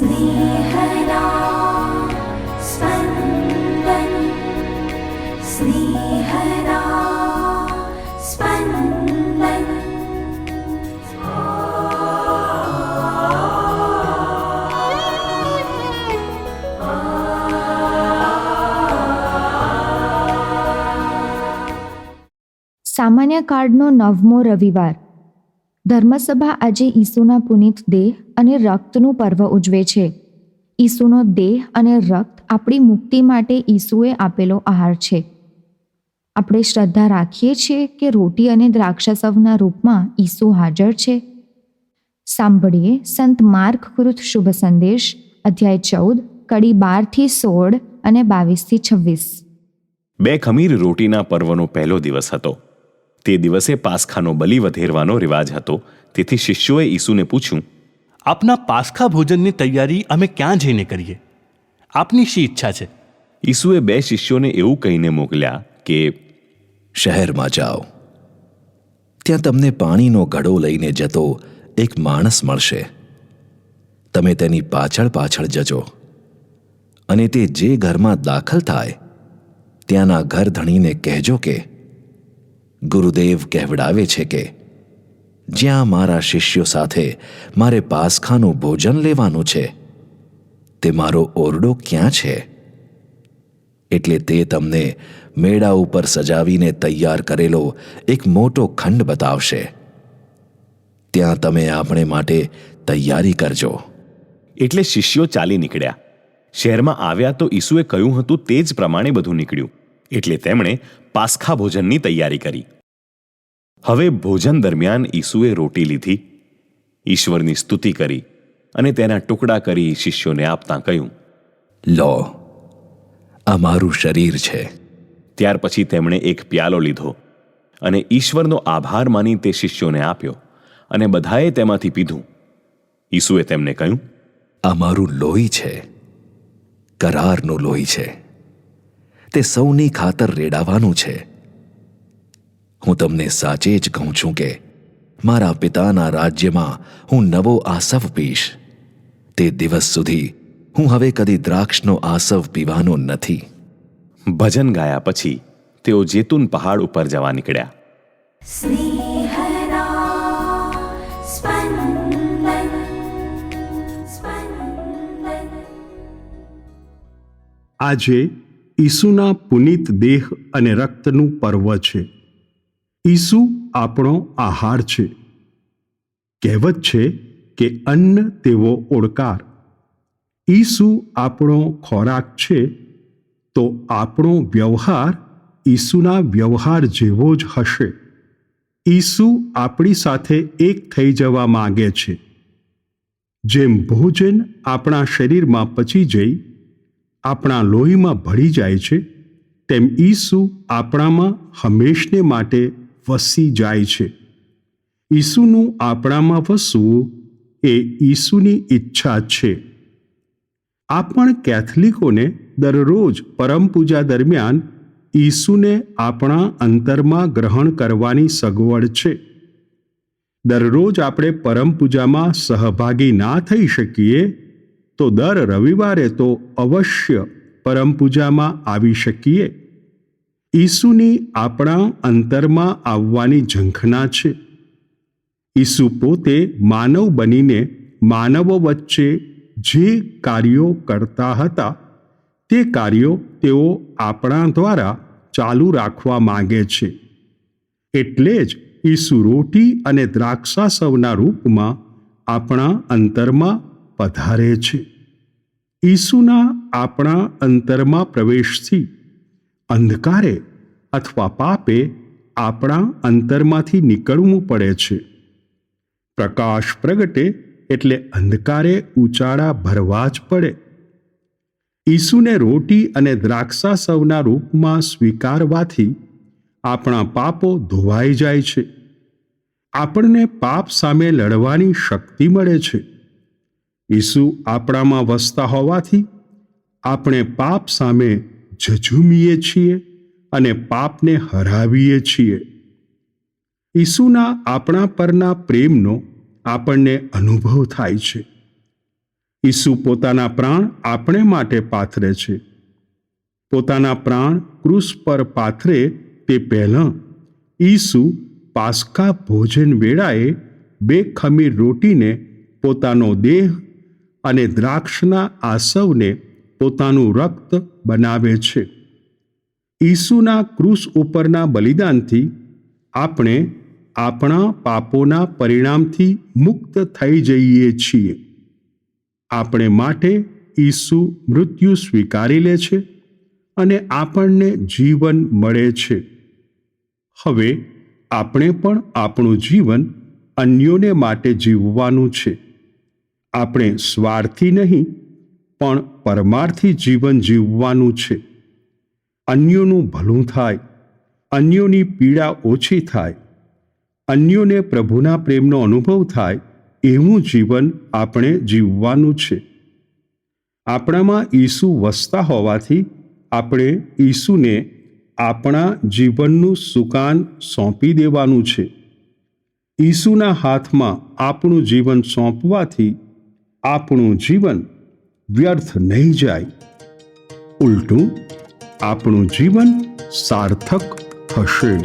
स्नेहदा स्पन्दन् स्नेहदा स्पन्दन् સામાન્ય કાર્ડનો નવમો રવિવાર ધર્મસભા આજે ઈસુના પુનિત દેહ અને રક્તનું પર્વ ઉજવે છે. ઈસુનો દેહ અને રક્ત આપણી મુક્તિ માટે ઈસુએ આપેલો આહાર છે. આપણે શ્રદ્ધા રાખીએ છીએ કે રોટી અને દ્રાક્ષસવના રૂપમાં ઈસુ હાજર છે. સાંભળીએ સંત માર્ક કૃત શુભ સંદેશ, અધ્યાય ચૌદ, કડી બારથી સોળ અને બાવીસથી છવ્વીસ. બે ખમીર રોટીના પર્વનો પહેલો દિવસ હતો. તે દિવસે પાસખાનો બલિ વધેરવાનો રિવાજ હતો. તેથી શિષ્યોએ ઈસુને પૂછ્યું આપના પાસ્ખા ભોજનની તૈયારી અમે ક્યાં જઈને કરીએ? આપની શી ઈચ્છા છે? ઈસુએ બે શિષ્યોને એવું કહીને મોકલ્યા કે શહેરમાં જાઓ. ત્યાં તમને પાણીનો ઘડો લઈને જતો એક માણસ મળશે. તમે તેની પાછળ પાછળ જજો. અને તે જે ઘરમાં દાખલ થાય ત્યાંના ઘર ધણીને કહેજો કે ગુરુદેવ કહેવડાવે છે કે, જ્યાં મારા શિષ્યો સાથે મારે પાસખાનું ભોજન લેવાનું છે, તે મારો ઓરડો ક્યાં છે? એટલે તે તમને મેળા ઉપર સજાવીને તૈયાર કરેલો એક મોટો ખંડ બતાવશે. ત્યાં તમે આપણે માટે તૈયારી કરજો. એટલે શિષ્યો ચાલી નીકળ્યા. શહેરમાં આવ્યા તો ઈસુએ કહ્યું હતું તે જ પ્રમાણે બધું નીકળ્યું. એટલે તેમણે પાસ્ખા ભોજનની તૈયારી કરી. હવે ભોજન દરમિયાન ઈસુએ રોટી લીધી. ઈશ્વરની સ્તુતિ કરી અને તેના ટુકડા કરી શિષ્યોને આપતા કહ્યું લો આ મારું શરીર છે. ત્યાર પછી તેમણે એક પ્યાલો લીધો અને ઈશ્વરનો આભાર માની તે શિષ્યોને આપ્યો અને બધાએ તેમાંથી પીધું. ઈસુએ તેમને કહ્યું આ મારું લોહી છે કરારનું લોહી છે. તે સૌની ખાતર રેડાવાનું છે. હું તમને સાચે જ કહું છું કે મારા પિતાના રાજ્યમાં હું નવો આસવ પીશ તે દિવસ સુધી હું હવે કદી દ્રાક્ષનો આસવ પીવાનો નથી. ભજન ગાયા પછી તેઓ જેતુન પહાડ ઉપર જવા નીકળ્યા. આજે ઈસુના પુનિત દેહ અને રક્તનું પર્વ છે. ઈસુ આપણો આહાર છે. કહેવત છે કે અન્ન તેવો ઓળકાર. ઈસુ આપણો ખોરાક છે, તો આપણો વ્યવહાર ઈસુના વ્યવહાર જેવો જ હશે. ઈસુ આપણી સાથે એક થઈ જવા માગે છે. જેમ ભોજન આપણા શરીરમાં પચી જઈ આપણા લોહીમાં ભળી જાય છે, તેમ ઈસુ આપણામાં હંમેશને માટે વસી જાય છે. ઈસુનું આપણામાં વસવું એ ઈસુની ઈચ્છા છે. આ પણ કેથલિકોને દરરોજ પરમ પૂજા દરમિયાન ઈસુને આપણા અંતરમાં ગ્રહણ કરવાની સગવડ છે. દરરોજ આપણે પરમ પૂજામાં સહભાગી ના થઈ શકીએ તો દર રવિવારે તો અવશ્ય પરમ પૂજામાં આવી શકીએ. ઈસુની આપણા અંતરમાં આવવાની ઝંખના છે. ઈસુ પોતે માનવ બનીને માનવો વચ્ચે જે કાર્યો કરતા હતા, તે કાર્યો તેઓ આપણા દ્વારા ચાલુ રાખવા માગે છે. એટલે જ ઈસુ રોટી અને દ્રાક્ષાસવના રૂપમાં આપણા અંતરમાં પધારે છે. ઈસુના આપણા અંતરમાં પ્રવેશથી અંધકારે અથવા પાપે આપણા અંતરમાંથી નીકળવું પડે છે. પ્રકાશ પ્રગટે એટલે અંધકારે ઉચાળા ભરવા જ પડે. ઈસુને રોટી અને દ્રાક્ષા સૌના રૂપમાં સ્વીકારવાથી આપણા પાપો ધોવાઈ જાય છે. આપણને પાપ સામે લડવાની શક્તિ મળે છે. ઈસુ આપણામાં વસતા હોવાથી આપણે પાપ સામે ઝઝૂમીએ છીએ અને પાપને હરાવીએ છીએ. ઈસુના આપણા પરના પ્રેમનો આપણને અનુભવ થાય છે. ઈસુ પોતાના પ્રાણ આપણે માટે પાથરે છે. પોતાના પ્રાણ ક્રુસ પર પાથરે તે પહેલાં ઈસુ પાસ્કા ભોજન વેળાએ બે ખમીર રોટીને પોતાનો દેહ અને દ્રાક્ષના આસવને પોતાનું રક્ત બનાવે છે. ઈસુના ક્રૂસ ઉપરના બલિદાનથી આપણે આપણા પાપોના પરિણામથી મુક્ત થઈ જઈએ છીએ. આપણે માટે ઈસુ મૃત્યુ સ્વીકારી લે છે અને આપણને જીવન મળે છે. હવે આપણે પણ આપણું જીવન અન્યોને માટે જીવવાનું છે. આપણે સ્વાર્થી નહીં, પણ પરમાર્થી જીવન જીવવાનું છે. અન્યોનું ભલું થાય, અન્યોની પીડા ઓછી થાય, અન્યોને પ્રભુના પ્રેમનો અનુભવ થાય, એવું જીવન આપણે જીવવાનું છે. આપણામાં ઈસુ વસતા હોવાથી આપણે ઈસુને આપણા જીવનનું સુકાન સોંપી દેવાનું છે. ઈસુના હાથમાં આપણું જીવન સોંપવાથી આપણું જીવન વ્યર્થ નહીં જાય. ઉલટું આપણું જીવન સાર્થક થશે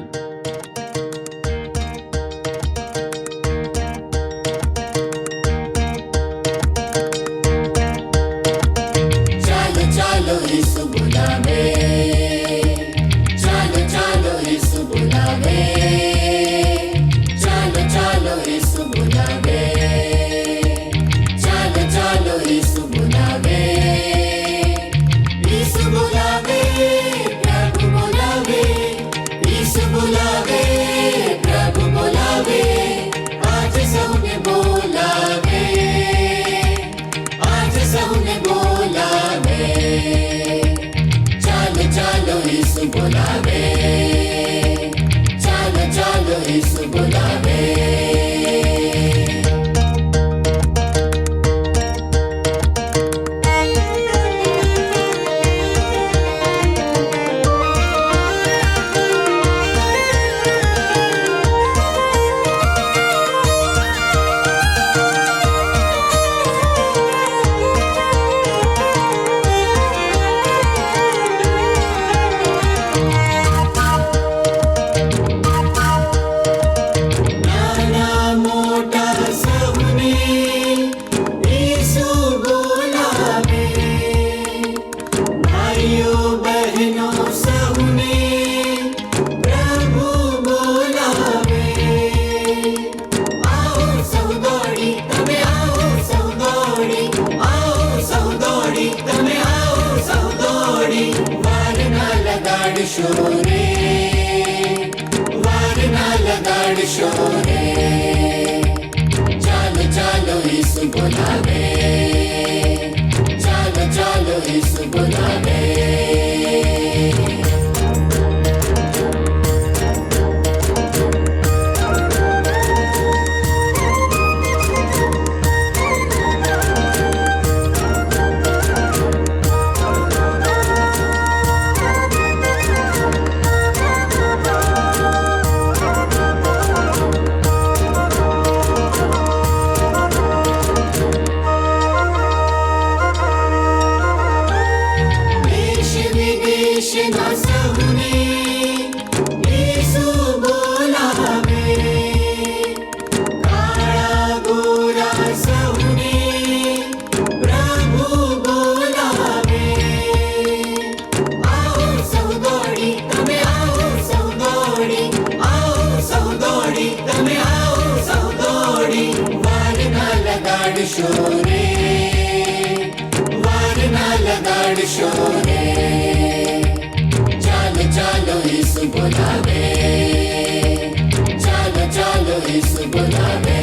લગાડશો રે વાર ના લગાડશો રે ચાલો ચાલો ઈસુ બોલાવે ચાલો ચાલો ઈસુ બોલાવે ശോരേ വാരിനാലതാട് ശോരേ ചാലോ ചാലോ യേശു ബോലാവേ ചാലോ ചാലോ യേശു ബോലാവേ